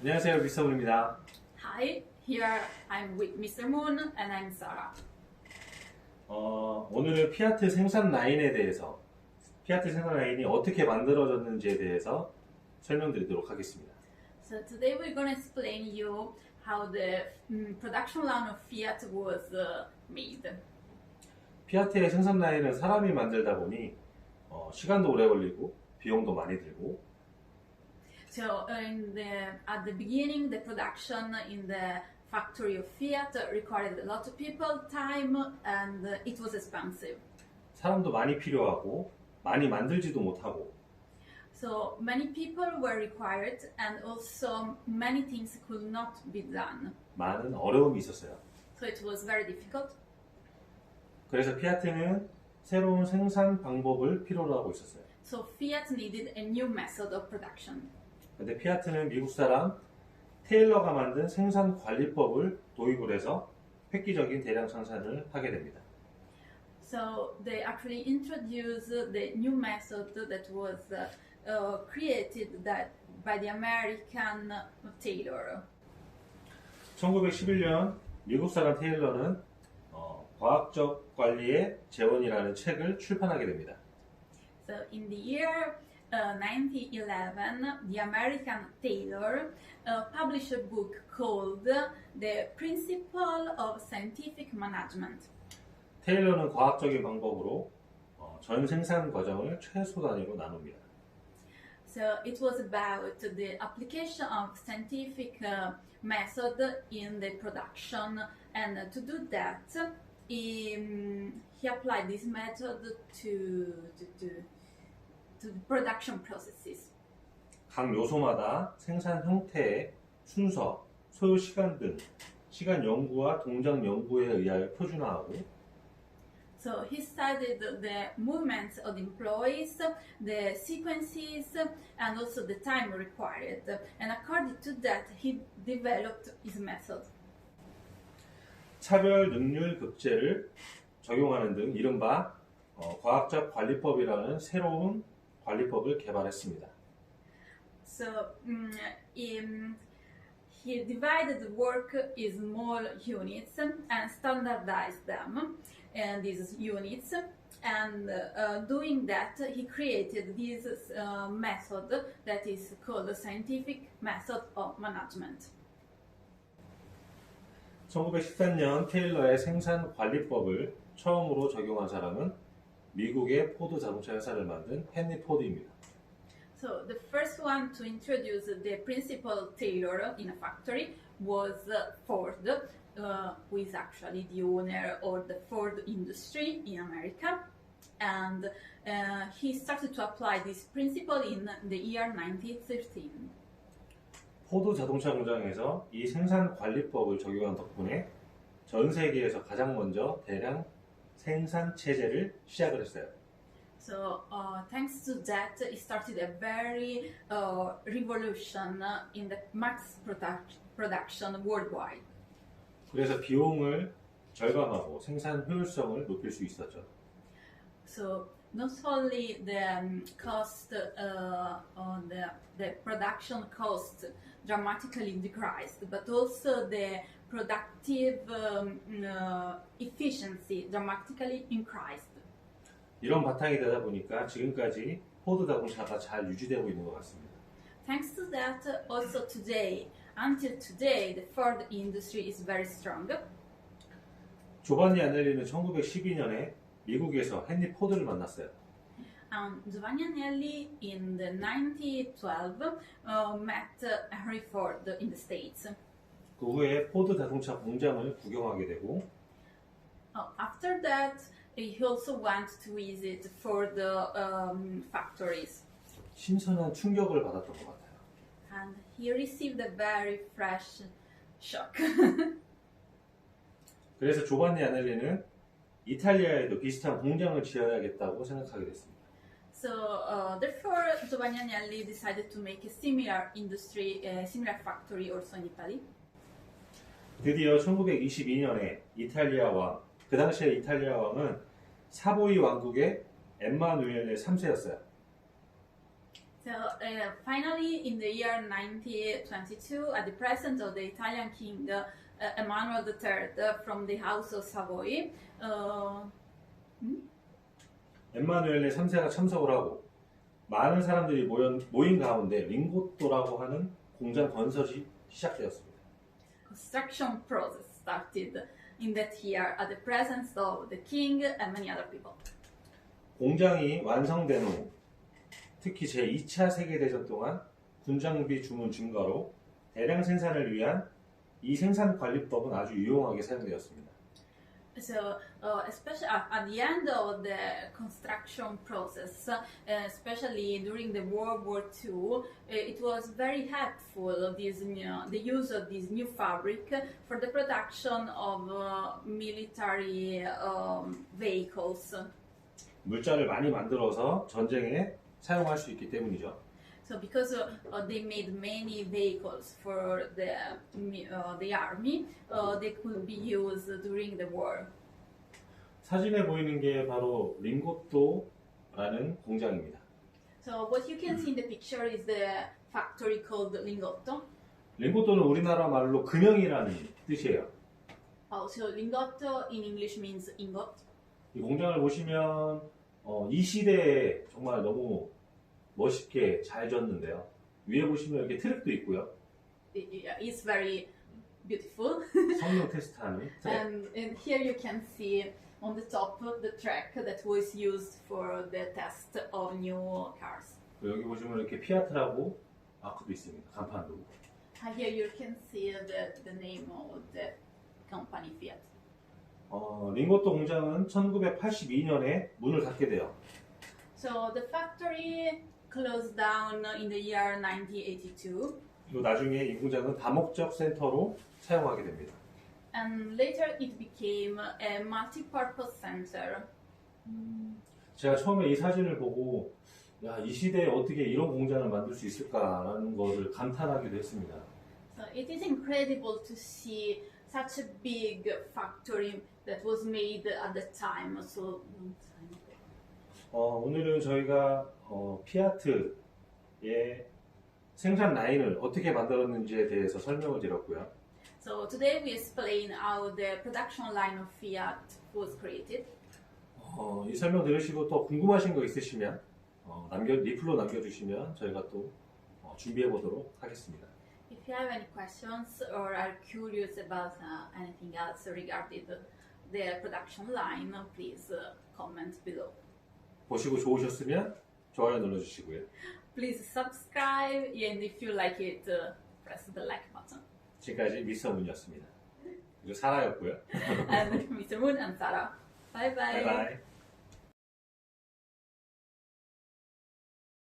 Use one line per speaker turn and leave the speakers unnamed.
안녕하세요, 미스터 문입니다.
Hi, here I'm with Mr. Moon and I'm Sarah.
어, 오늘은 피아트 생산 라인에 대해서, 피아트 생산 라인이 어떻게 만들어졌는지에 대해서 설명드리도록 하겠습니다.
So today we're going to explain you how the mm, production line of Fiat was uh, made.
피아트의 생산 라인은 사람이 만들다 보니 어, 시간도 오래 걸리고 비용도 많이 들고
So uh, in the, at the beginning, the production in the factory of Fiat required a lot of people, time, and uh, it was expensive.
사람도 많이 필요하고 많이 만들지도 못하고
So many people were required, and also many things could not be done.
많은 어려움이 있었어요.
So it was very difficult.
그래서 피아트는 새로운 생산 방법을 필요로 하고 있었어요.
So Fiat needed a new method of production.
근데 피아트는 미국 사람 테일러가 만든 생산 관리법을 도입을 해서 획기적인 대량 생산을 하게 됩니다.
So they actually introduced the new method that was uh, uh, created that by the American tailor.
1911년 미국 사람 테일러는 어, 과학적 관리의 재원이라는 책을 출판하게 됩니다.
So in the year uh, 1911, the American tailor uh, published a book called The Principle of Scientific Management.
테일러는 과학적인 방법으로 어, 전 생산 과정을 최소 단위로 나눕니다.
So it was about the application of scientific uh, method in the production, and to do that, he, um, he applied this method to, to, to, to the production processes.
각 요소마다 생산 형태의 순서, 소요 시간 등 시간 연구와 동작 연구에 의하여 표준화하고
So he studied the movements of the employees, the sequences, and also the time required. And according to that, he developed his method.
차별 능률 급제를 적용하는 등 이른바 어, 과학적 관리법이라는 새로운 관리법을 개발했습니다.
So mm, um, he divided the work in small units and standardized them and these units. And uh, doing that, he created this uh, method that is called the scientific method of management.
1913년 테일러의 생산 관리법을 처음으로 적용한 사람은 미국의 포드 자동차 회사를 만든 헨리 포드입니다.
So the first one to introduce the principal tailor in a factory was uh, Ford, uh, who is actually the owner of the Ford industry in America. And uh, he started to apply this principle in the year 1913.
포드 자동차 공장에서 이 생산 관리법을 적용한 덕분에 전 세계에서 가장 먼저 대량 생산 체제를 시작을 했어요.
So uh, thanks to that, he started a very uh, revolution uh, in the mass product- production worldwide.
그래서 비용을 절감하고 생산 효율성을 높일 수 있었죠.
So not only the um, cost uh, on the, the production cost dramatically decreased, but also the productive um, uh, efficiency dramatically increased.
이런 바탕이 되다 보니까 지금까지 포드 자동차가 잘 유지되고 있는 것 같습니다.
Thanks to that, also today, until today, the Ford industry is very strong.
조반니 아넬리는 1912년에 미국에서 헨리 포드를 만났어요.
And Giovanni Agnelli in the 1912 uh, met uh, Henry Ford in the States.
그 후에 포드 자동차 공장을 구경하게 되고
Uh, after that, he also went to visit for the um, factories,
신선한 충격을 받았던 것 같아요.
and he received a very fresh shock.
그래서 조반니 아넬리는 이탈리아에도 비슷한 공장을 지어야겠다고 생각하게 됐습니다.
so, uh, therefore, Giovanni Agnelli decided to make a similar industry, a similar factory also in Italy.
드디어 1922년에 이탈리아 왕, 그 당시에 이탈리아 왕은 사보이 왕국의 엠마누엘의 3세였어요.
So uh, finally, in the year 1922, at the presence of the Italian king uh, uh, Emmanuel III from the House of Savoy, uh,
엠마누엘레 3세가 참석을 하고 많은 사람들이 모인, 모인 가운데 링고토라고 하는 공장 건설이 시작되었습니다.
construction process started in that year at the presence of the king and many other people.
공장이 완성된 후 특히 제2차 세계대전 동안 군장비 주문 증가로 대량 생산을 위한 이 생산 관리법은 아주 유용하게 사용되었습니다.
So, uh, especially at, at the end of the construction process, uh, especially during the World War II, uh, it was very helpful this new, the use of this new fabric for the production of uh, military um, vehicles.
물자를 많이 만들어서 전쟁에 사용할 수 있기 때문이죠.
So, because uh, uh, they made many vehicles for the uh, the army, uh, they could be used during the war.
사진에 보이는 게 바로 링고토라는 공장입니다.
So, what you can see in the picture is the factory called Lingotto.
링고토는 우리나라 말로 금형이라는 뜻이에요.
Also, Lingotto in English means ingot.
이 공장을 보시면 어, 이 시대에 정말 너무 멋있게 잘 졌는데요. 위에 보시면 이렇게 트랙도 있고요.
It- It's very beautiful.
성능 테스트하는 트랙.
and, and here you can see on the top the track that was used for the test of new cars.
그리고 여기 보시면 이렇게 피아트라고 마크도 있습니다. 간판도.
Uh, Here you can see the, the name of the company Fiat.
어, 링고토 공장은 1982년에 문을 닫게 돼요.
So the factory closed down in the year 1982,
그리고 나중에 이 공장은 다목적 센터로 사용하게 됩니다.
and later it became a multi-purpose center.
제가 처음에 이 사진을 보고 야, 이 시대에 어떻게 이런 공장을 만들 수 있을까라는 것을 감탄하기도 했습니다.
So it is incredible to see such a big factory that was made at the time. So
어, 오늘은 저희가 어, 피아트의 생산 라인을 어떻게 만들었는지에 대해서 설명을 드렸고요.
So today we explain how the production line of Fiat was created.
어, 이 설명 들으시고 또 궁금하신 거 있으시면 어, 남겨, 리플로 남겨주시면 저희가 또 어, 준비해 보도록 하겠습니다.
If you have any questions or are curious about uh, anything else regarding the, production line, please uh, comment below.
보시고 좋으셨으면 좋아요 눌러주시고요.
Please subscribe and if you like it, uh, press the like button.
지금까지 미스터 문이었습니다. 그리고 사라였고요.
and Mr. Moon and Sarah. Bye bye.
바이바이.